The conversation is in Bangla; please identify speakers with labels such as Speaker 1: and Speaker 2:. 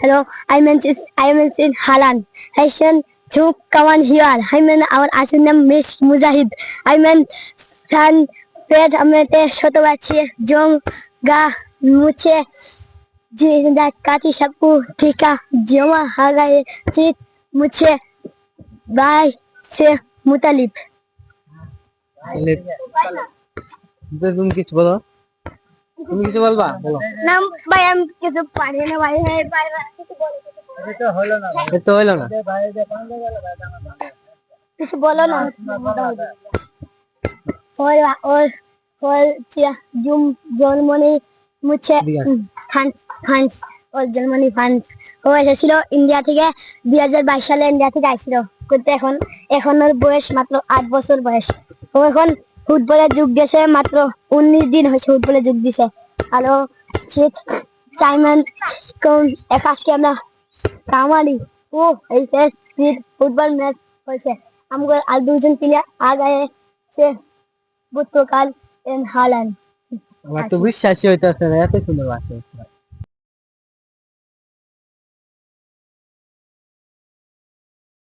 Speaker 1: Hello, I mention I mention Halan. Haitian to come on here. I mean our Asian name Miss Mujahid. I mean San Ped Amete Shotobachi Jong Ga Muche Jinda Kati Sapu Tika Joma Hagaye Chit Muche Bye Se Mutalib.
Speaker 2: তুমি কিছু বলো তুমি কিছু বলবা? বলো।
Speaker 1: নাম ভাই আমি কিছু পারি না ভাই ভাই ভাই কিছু বলো
Speaker 2: এ তো হইল না
Speaker 1: কিছু বলো না। ওর ওর ওর জুম জন্মনি মুছে ওর ফান্স। ও এসেছিল ইন্ডিয়া থেকে দুই হাজার বাইশ সালে ইন্ডিয়া থেকে আসছিল কিন্তু এখন এখন ওর বয়স মাত্র আট বছর বয়স। ও এখন ফুটবলে যুগ দিয়েছে মাত্র উনিশ দিন হয়েছে ফুটবলে যুগ দিছে। আরও চাইমান কোন এক আজকে কামালি। ও, এই ফুটবল ম্যাচ হয়েছে আমাদের আর দুজন প্লেয়ার আগায় সে পর্তুগাল এন হালান
Speaker 2: আমার তো বিশ্বাসই হইতাছে না এত সুন্দর বাসে